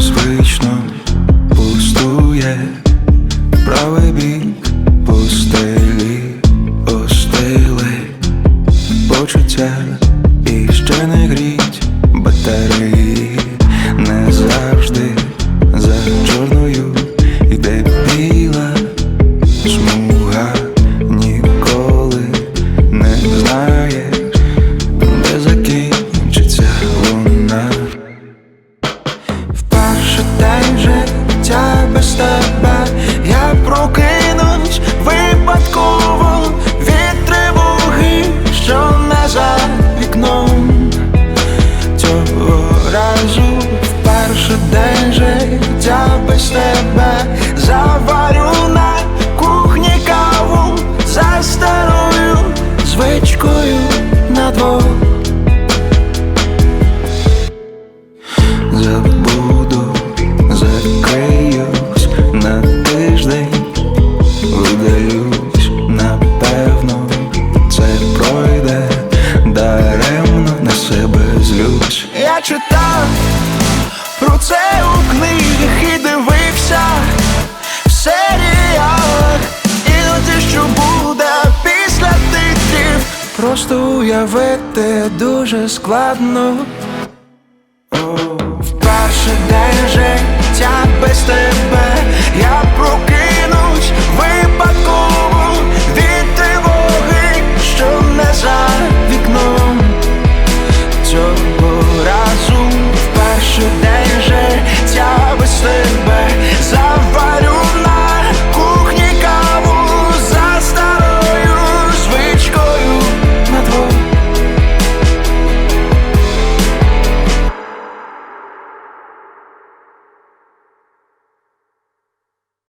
звично пустує правий бік пустелі, остили почуття і ще не гріть батареї. знаєш тебе, заварю на кухні каву за старою звичкою на двох забуду, закриюсь на тиждень, видаюсь, напевно, це пройде даремно на себе злюсь. Я читав. Про це у книгах і диви просто уявити дуже складно.